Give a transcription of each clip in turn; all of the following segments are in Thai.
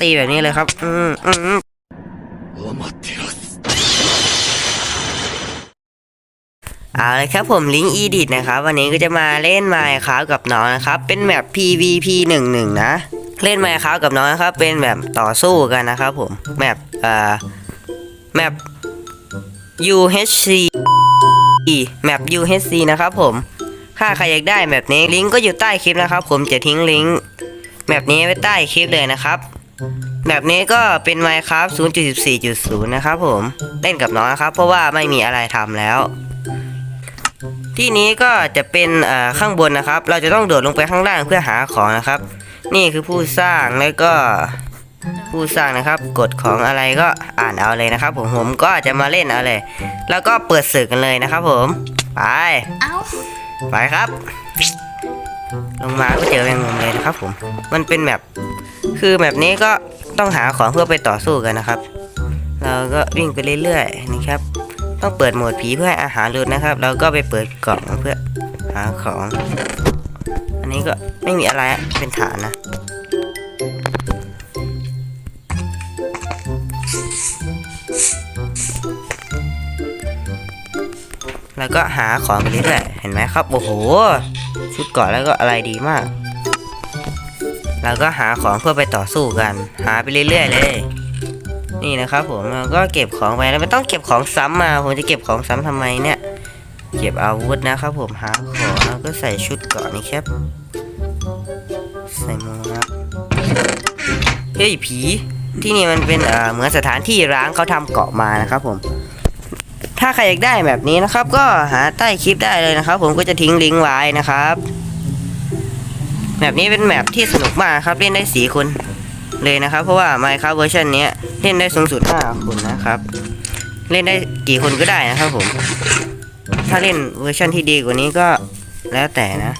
ตีแบบนี้เลยครับ อืออืมเอาเลยครับผมลิงก์อีดิทนะครับ วันนี้ก็จะมาเล่นไมค์ครับกับน้องนะครับ เป็นแบบ PVP 1 1นะ เล่นไมค์ครับกับน้องนะครับ เป็นแบบต่อสู้กันนะครับผมแมปเอ่อแมป UHC แมป UHC นะครับผม ถ้าใครอยากได้แบบนี้ลิงก์ก็อยู่ใต้คลิปนะครับ ผมจะทิ้งลิงก์แบบนี้ไว้ใต้คลิปเลยนะครับ แบบนี้ก็เป็น Minecraft 0.14.0 นะครับผมเล่นกับน้องนะครับ เพราะว่าไม่มีอะไรทำแล้ว ที่นี้ก็จะเป็นเอ่อข้างบนนะครับ เราจะต้องโดดลงไปข้างล่างเพื่อหาของนะครับ นี่คือผู้สร้างแล้วก็ผู้สร้างนะครับกฎของอะไรก็อ่านเอาเลยนะครับ ผมผมก็จะมาเล่นเอาเลย แล้วก็เปิดสื่อกันเลยนะครับ ผมไปเอ้าไปครับ ลงมาก็เจอแมงมุมเลยนะครับ ผมมันเป็นแบบ คือแบบนี้ก็ต้องหาของเพื่อไปต่อสู้กันนะครับ เราก็วิ่งไปเรื่อยๆนะครับ ต้องเปิดโหมดผีเพื่อให้อาหารหลุดนะครับแล้วก็ไปเปิดกล่องเพื่อหาของ อันนี้ก็ไม่มีอะไรเป็นฐานนะแล้วก็หาของไปเรื่อยๆเห็นไหมครับ โอ้โห ชุดเก่อนแล้วก็อะไรดีมาก แล้วก็หาของเพื่อไปต่อสู้กัน หาไปเรื่อย ๆ เลย นี่นะครับผมเราก็เก็บของไปแล้วไม่ต้องเก็บของซ้ำมาผมจะเก็บของซ้ำทำไมเนี่ย เก็บอาวุธนะครับผมหาของแล้วก็ใส่ชุดเก่อนนี่ครับใส่หมวกเฮ้ยผีที่นี่มันเป็นเอ่อเหมือนสถานที่ร้างเขาทำเกาะมานะครับผม ถ้าใครอยากได้แบบนี้นะครับ ก็หาใต้คลิปได้เลยนะครับ ผมก็จะทิ้งลิงก์ไว้นะครับ แบบนี้เป็นแบบที่สนุกมากครับเล่นได้สี่คนเลยนะครับ เพราะว่า Minecraft เวอร์ชันนี้เล่นได้สูงสุดห้าคนนะครับ เล่นได้กี่คนก็ได้นะครับผม ถ้าเล่นเวอร์ชันที่ดีกว่านี้ก็แล้วแต่นะ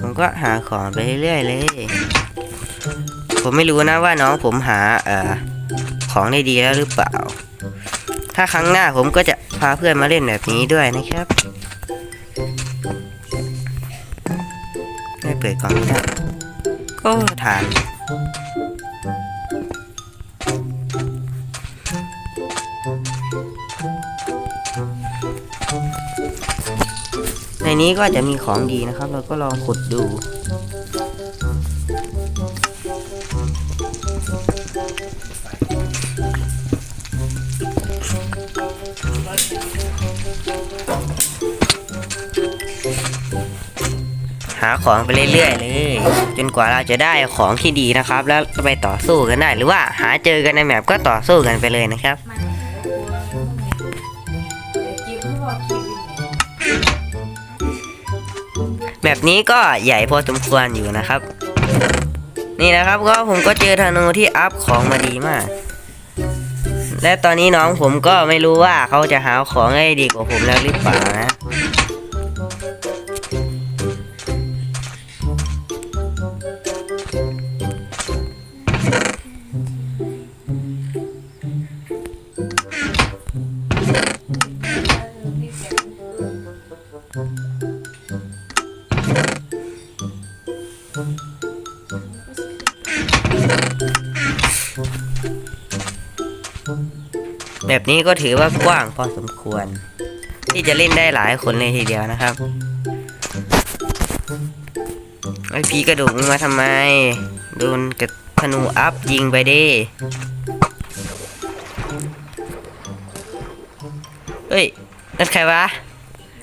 ผมก็หาของไปเรื่อยๆเลย ผมไม่รู้นะว่าน้องผมหาเอ่อของได้ดีแล้วหรือเปล่า ถ้าครั้งหน้าผมก็จะพาเพื่อนมาเล่นแบบนี้ด้วยนะครับ เปิดกล่องไม่ได้ก็ทานในนี้ก็จะมีของดีนะครับ เราก็ลองขุดดู หาของไปเรื่อยๆเลย จนกว่าเราจะได้ของที่ดีนะครับ แล้วไปต่อสู้กันได้หรือว่าหาเจอกันในแมปก็ต่อสู้กันไปเลยนะครับแบบนี้ก็ใหญ่พอสมควรอยู่นะครับ นี่นะครับก็ผมก็เจอธนูที่อัพของมาดีมาก และตอนนี้น้องผมก็ไม่รู้ว่าเขาจะหาของได้ดีกว่าผมแล้วหรือเปล่านะ แบบนี้ก็ถือว่ากว้างพอสมควร ที่จะเล่นได้หลายคนเลยทีเดียวนะครับไอพีกระดูกมาทำไม โดนกระธนูอัพยิงไปดิเฮ้ยนั่นใครวะ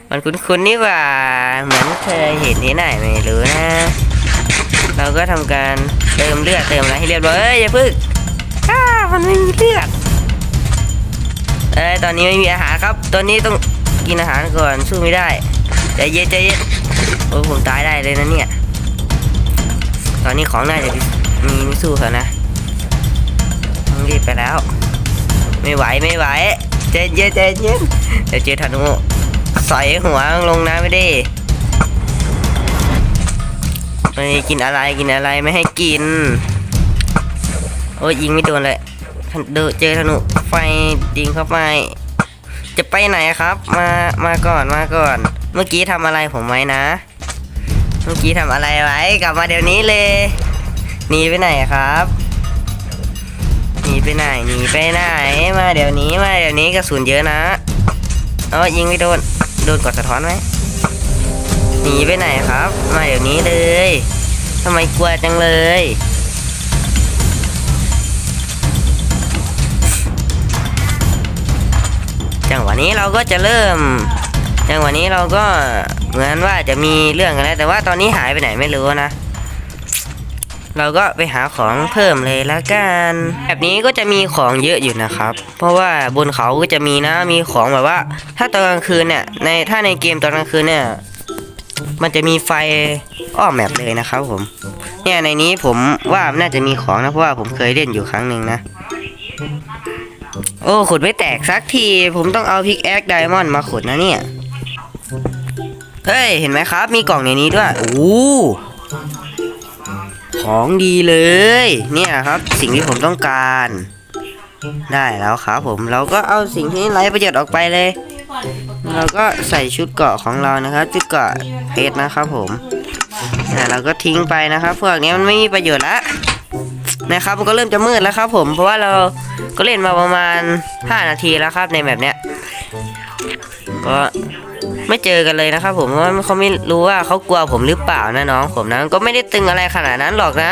มันคุ้นๆนี่ว่า เหมือนเคยเห็นที่ไหนไม่รู้นะ เราก็ทำการเติมเลือดเติมอะไรให้เรียบร้อยเอ้ยอย่าพึ่งอ้ามันไม่มีเลือด เอ้ยตอนนี้ไม่มีอาหารครับ ตอนนี้ต้องกินอาหารก่อนสู้ไม่ได้ใจเย็นใจเย็นโอ้ผมตายได้เลยนะเนี่ย ตอนนี้ของน่าจะมีไม่สู้เขานะต้องรีบไปแล้ว ไม่ไหวไม่ไหวใจเย็นใจเย็นเดี๋ยวเจอธนูใส่หัวลงน้ำไม่ได้ไม่กินอะไรกินอะไรไม่ให้กิน โอ้ยยิงไม่โดนเลย เดนเจอธนูไฟดิงเข้าไป จะไปไหนครับ มามาก่อนมาก่อน เมื่อกี้ทำอะไรผมไว้นะมมื่อกี้ทำอะไรไว้กลับมาเดี๋ยวนี้เลยหนีไปไหนครับหนีไปไหนหนีไปไหนมาเดี๋ยวนี้มาเดี๋ยวนี้กระสุนเยอะนะเออยิงไม่โดนโดนกดสะท้อนไหมหนีไปไหนครับ มาเดี๋ยวนี้เลยทำไมกลัวจังเลย จังหวะนี้เราก็จะเริ่ม จังหวะนี้เราก็เหมือนว่าจะมีเรื่องกันแล้วแต่ว่าตอนนี้หายไปไหนไม่รู้นะ เราก็ไปหาของเพิ่มเลยละกันแบบนี้ก็จะมีของเยอะอยู่นะครับ เพราะว่าบนเขาก็จะมีนะมีของแบบว่า ถ้าตอนกลางคืนเนี่ยในถ้าในเกมตอนกลางคืนเนี่ยมันจะมีไฟอ้อมแมปเลยนะครับผม เนี่ยในนี้ผมว่าน่าจะมีของนะเพราะว่าผมเคยเล่นอยู่ครั้งหนึ่งนะ โอ้ขุดไม่แตกสักที ผมต้องเอาพิกแอคไดมอนด์มาขุดนะเนี่ย เฮ้ย เห็นไหมครับ มีกล่องในนี้ด้วยโอ้ของดีเลย เนี่ยครับ สิ่งที่ผมต้องการ ได้แล้วครับผมเราก็เอาสิ่งที่ไร้ประโยชน์ออกไปเลย เราก็ใส่ชุดเกาะของเรานะครับชุดเกาะเพชรนะครับผมอ่เราก็ทิ้งไปนะครับพวกนี้มันไม่มีประโยชน์ละนะครับมันก็เริ่มจะมืดแล้วครับผมเพราะว่าเรา ก็เล่นมาประมาณ 5 นาทีแล้วครับในแบบเนี้ยก็ไม่เจอกันเลยนะครับ ผมเพราะเขาไม่รู้ว่าเขากลัวผมหรือเปล่านะน้องผมนะก็ไม่ได้ตึงอะไรขนาดนั้นหรอกนะ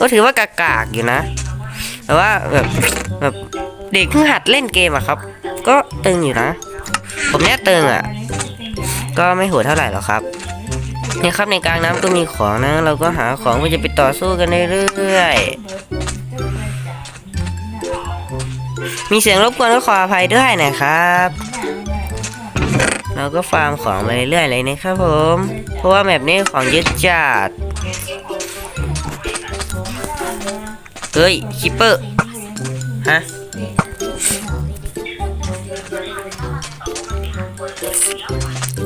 ก็ถือว่ากากๆอยู่นะ แต่ว่าแบบแบบเด็กเพิ่งหัดเล่นเกมอะครับ ก็ตึงอยู่นะ ผมเนี้ยตึงอะก็ไม่โหดเท่าไหร่หรอกครับเนี่ยครับในกลางน้ำก็มีของนะ เราก็หาของเพื่อจะไปต่อสู้กันเรื่อยๆ มีเสียงรบกวนก็ขออภัยด้วยนะครับ เราก็ฟาร์มของมาเรื่อยๆเลยนะครับผม เพราะว่าแบบนี้ของยอะจัดเฮ้ยคิปเปอร์ฮะ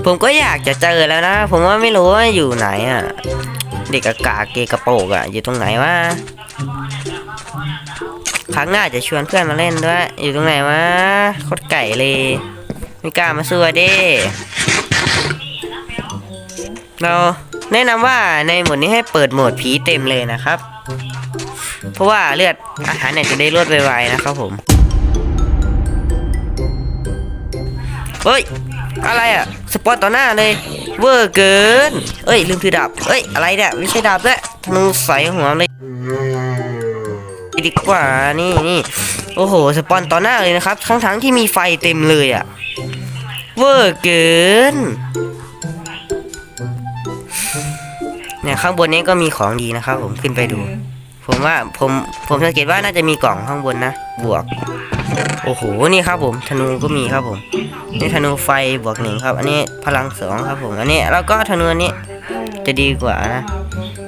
ผมก็อยากจะเจอแล้วนะ ผมว่าไม่รู้ว่าอยู่ไหนอะ เด็กอากาเกกระโปกอะ อยู่ตรงไหนวะ ครั้งหน้าจะชวนเพื่อนมาเล่นด้วย อยู่ตรงไหนวะโคตรไก่เลยไม่กล้ามาสู้เด้เราแนะนำว่าในโหมดนี้ให้เปิดโหมดผีเต็มเลยนะครับ เพราะว่าเลือดอาหารเนี่ยจะได้รวดไวๆนะครับผมเฮ้ย อะไรอะสปอตต่อหน้าเลย เวอร์เกินเอ้ย ลืมถือดาบเอ้ย อะไรเนี่ยไม่ใช่ดาบด้วยธนูใส่หัวเลย ดีกว่านี่นี่โอ้โหสปอนต่อหน้าเลยนะครับ ทั้งทั้งที่มีไฟเต็มเลยอะเวอร์เกินเนี่ยข้างบนนี้ก็มีของดีนะครับ ผมขึ้นไปดู ผมว่าผมผมสังเกตว่าน่าจะมีกล่องข้างบนนะบวก โอ้โหนี่ครับผมธนูก็มีครับผมนี่ธนูไฟบวกหนึ่งครับ อันนี้พลังสองครับผมอันนี้แล้วก็ธนูนนี้จะดีกว่านะ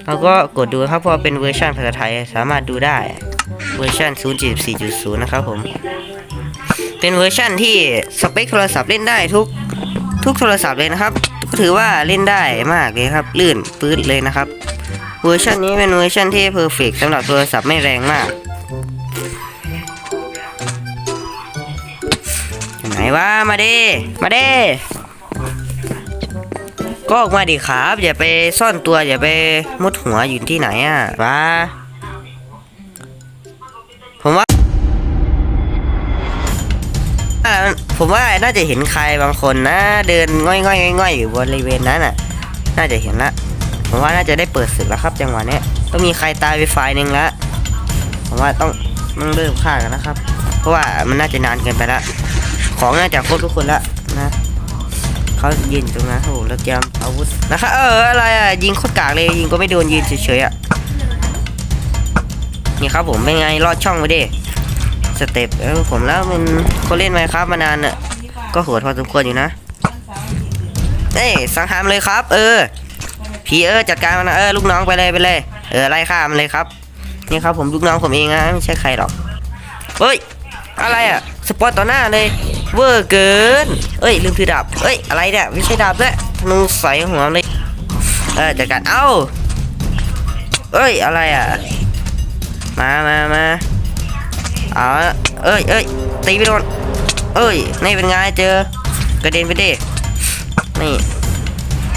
แล้วก็กดดูครับเพราะเป็นเวอร์ชันภาษาไทยสามารถดูได้ เวอร์ชัน0.4.0 นะครับผม เป็นเวอร์ชันที่สเปคโทรศัพท์เล่นได้ทุกทุกโทรศัพท์เลยนะครับ ก็ถือว่าเล่นได้มากเลยครับ ลื่นปื๊ดเลยนะครับ เวอร์ชันนี้เป็นเวอร์ชันที่เพอร์เฟกสำหรับโทรศัพท์ไม่แรงมากไหนว่ามาด้มาด้ก็ออกมาดิครับ อย่าไปซ่อนตัวอย่าไปมุดหัวอยู่ที่ไหนอะมา ผมว่าน่าจะเห็นใครบางคนนะ เดินง่อยๆง่อยๆอยู่บริเวณนั้นอะ น่าจะเห็นละผมว่าน่าจะได้เปิดศึกแล้วครับ จังหวะเนี้ยต้องมีใครตายไปฝ่ายหนึ่งละผมว่าต้องต้องเริ่มฆ่ากันนะครับ เพราะว่ามันน่าจะนานเกินไปละของน่าจะครบทุกคนละนะเขายืนตรงนั้นครับผมแล้วเตรียมอาวุธนะครับเอออะไรอะยิงโคตรกากเลยยิงก็ไม่โดนยืนเฉยๆอะนี่ครับผมเป็นไงรอดช่องไปดิ สเต็ปเออผมแล้วมันคนเล่นไหมครับมานานอะก็โหดพอสมควรอยู่นะเอ้สังหารเลยครับ เออผีเออจัดการมันนะเออลูกน้องไปเลยไปเลย เออไล่ฆ่ามันเลยครับนี่ครับผมลูกน้องผมเองนะไม่ใช่ใครหรอกเฮ้ยอะไรอะสปอตต่อหน้าเลยเวอร์เกินเอ้ยลืมถือดาบเอ้ยอะไรเนี่ยไม่ใช่ดาบด้วยนูใส่หัวเลยเออจัดการเอ้าเอ้ยอะไรอะมามามา เอาเอ้ยเอ้ยตีไปโดนเอ้ยนี่เป็นไงเจอกระเด็นไปดินี่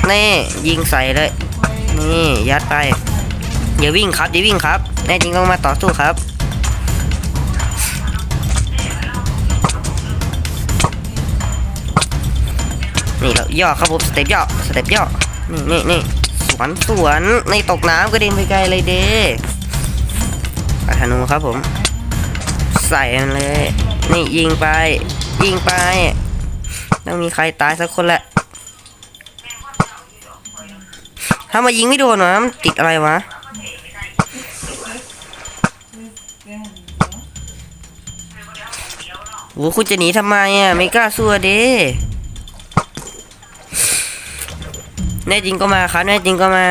นี่ยิงใส่เลย นี่ยัดไปอย่าวิ่งครับอย่าวิ่งครับแน่จริงต้องมาต่อสู้ครับนี่เราย่อครับผมสเต็ปย่อสเต็ปย่อนี่นี่นี่สวนสวนในตกน้ำกรเด็นไปไกลเลยเด้ปาธนูครับผม ใส่มันเลย นี่ยิงไป ยิงไป ต้องมีใครตายสักคนแหละ ถ้ามายิงไม่โดนวะมันติดอะไรวะโอ้คุณจะหนีทำไมอะ ไม่กล้าสู้เด้แน่จริงก็มาครับแน่จริงก็มา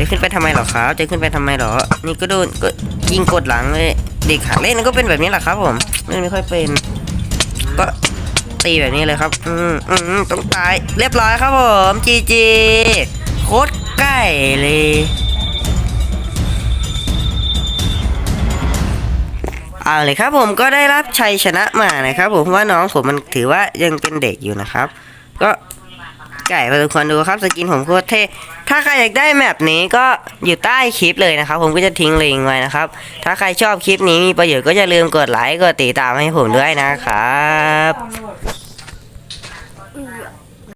จะขึ้นไปทำไมหรอครับ จะขึ้นไปทำไมหรอ นี่ก็โดนก็ยิงกดหลังเลย เด็กหัดเล่นก็เป็นแบบนี้แหละครับผมเล่นไม่ค่อยเป็น ก็ตีแบบนี้เลยครับ อืมอืมต้องตาย เรียบร้อยครับผมจีจีโคตรใกล้เลยเอาเลยครับผมก็ได้รับชัยชนะมานะครับผมเพราะว่าน้องผมมันถือว่ายังเป็นเด็กอยู่นะครับ ก็ ไก่พอทุกคนดูครับสกินผมโคตรเท่ถ้าใครอยากได้แมปนี้ก็อยู่ใต้คลิปเลยนะครับ ผมก็จะทิ้งลิงก์ไว้นะครับ ถ้าใครชอบคลิปนี้มีประโยชน์ก็อย่าลืมกดไลค์กดติดตามให้ผมด้วยนะครับ